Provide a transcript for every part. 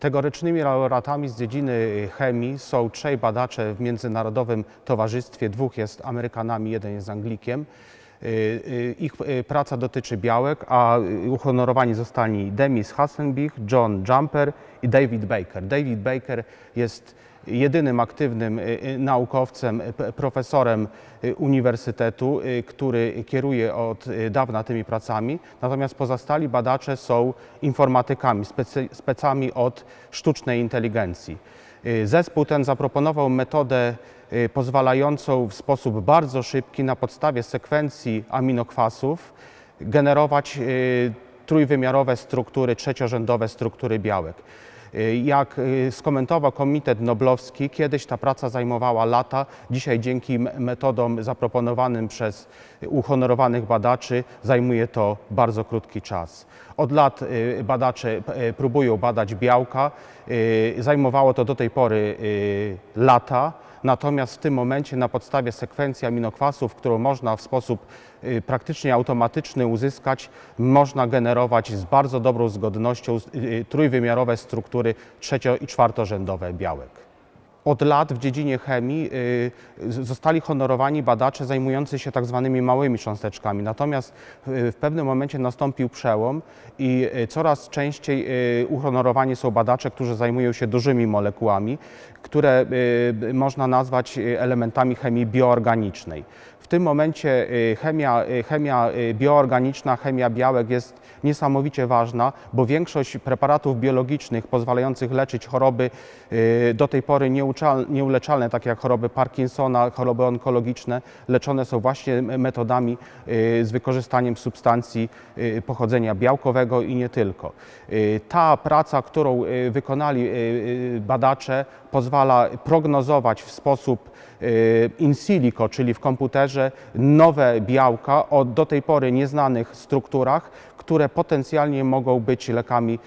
Tegorycznymi laureatami z dziedziny chemii są trzej badacze w Międzynarodowym Towarzystwie. Dwóch jest Amerykanami, jeden jest Anglikiem. Y, y, Ich y, praca dotyczy białek, a y, uhonorowani zostali Demis Hassenbich, John Jumper i David Baker. David Baker jest jedynym aktywnym y, y, naukowcem, y, profesorem uniwersytetu, który kieruje od dawna tymi pracami, natomiast pozostali badacze są informatykami, specami od sztucznej inteligencji. Zespół ten zaproponował metodę pozwalającą w sposób bardzo szybki na podstawie sekwencji aminokwasów generować trójwymiarowe struktury, trzeciorzędowe struktury białek. Y, Jak y, skomentował Komitet Noblowski, kiedyś ta praca zajmowała lata. Dzisiaj dzięki metodom zaproponowanym przez uhonorowanych badaczy zajmuje to bardzo krótki czas. Od lat y, badacze próbują badać białka. Zajmowało to do tej pory lata. Natomiast w tym momencie na podstawie sekwencji aminokwasów, którą można w sposób y, praktycznie automatyczny uzyskać, można generować z bardzo dobrą zgodnością y, y, trójwymiarowe struktury trzecio- i czwartorzędowe białek. Od lat w dziedzinie chemii y, zostali honorowani badacze zajmujący się tak zwanymi małymi cząsteczkami. Natomiast y, w pewnym momencie nastąpił przełom i y, coraz częściej uhonorowani są badacze, którzy zajmują się dużymi molekułami, które można nazwać elementami chemii bioorganicznej. W tym momencie chemia, chemia bioorganiczna, chemia białek jest niesamowicie ważna, bo większość preparatów biologicznych pozwalających leczyć choroby do tej pory nieuczal- nieuleczalne, takie jak choroby Parkinsona, choroby onkologiczne, leczone są właśnie metodami y, z wykorzystaniem substancji y, pochodzenia białkowego i nie tylko. Y, Ta praca, którą wykonali badacze, pozwala prognozować w sposób in silico, czyli w komputerze, nowe białka o do tej pory nieznanych strukturach, które potencjalnie mogą być lekami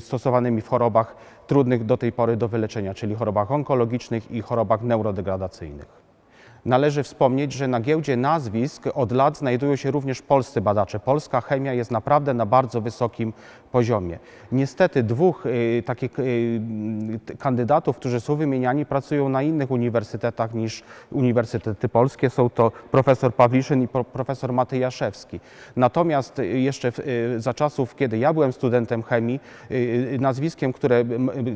stosowanymi w chorobach trudnych do tej pory do wyleczenia, czyli chorobach onkologicznych i chorobach neurodegradacyjnych. Należy wspomnieć, że na giełdzie nazwisk od lat znajdują się również polscy badacze. Polska chemia jest naprawdę na bardzo wysokim poziomie. Niestety dwóch y, takich y, kandydatów, którzy są wymieniani, pracują na innych uniwersytetach niż uniwersytety polskie. Są to profesor Pawliszyn i pro, profesor Matyjaszewski. Natomiast jeszcze y, za czasów, kiedy ja byłem studentem chemii, y, y, nazwiskiem, które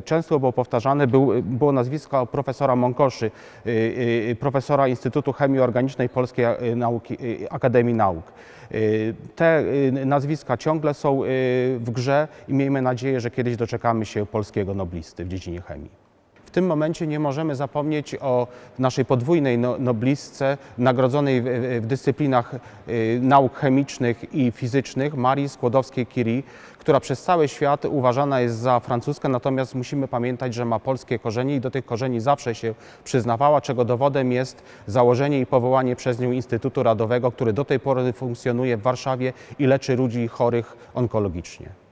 często było powtarzane, był, było nazwisko profesora Mąkoszy, y, y, profesora Instytutu Chemii Organicznej Polskiej y, Nauki, y, Akademii Nauk. Y, Te nazwiska ciągle są w grze i miejmy nadzieję, że kiedyś doczekamy się polskiego noblisty w dziedzinie chemii. W tym momencie nie możemy zapomnieć o naszej podwójnej no- noblistce, nagrodzonej w, dyscyplinach y, nauk chemicznych i fizycznych, Marii Skłodowskiej-Curie, która przez cały świat uważana jest za francuskę, natomiast musimy pamiętać, że ma polskie korzenie i do tych korzeni zawsze się przyznawała, czego dowodem jest założenie i powołanie przez nią Instytutu Radowego, który do tej pory funkcjonuje w Warszawie i leczy ludzi chorych onkologicznie.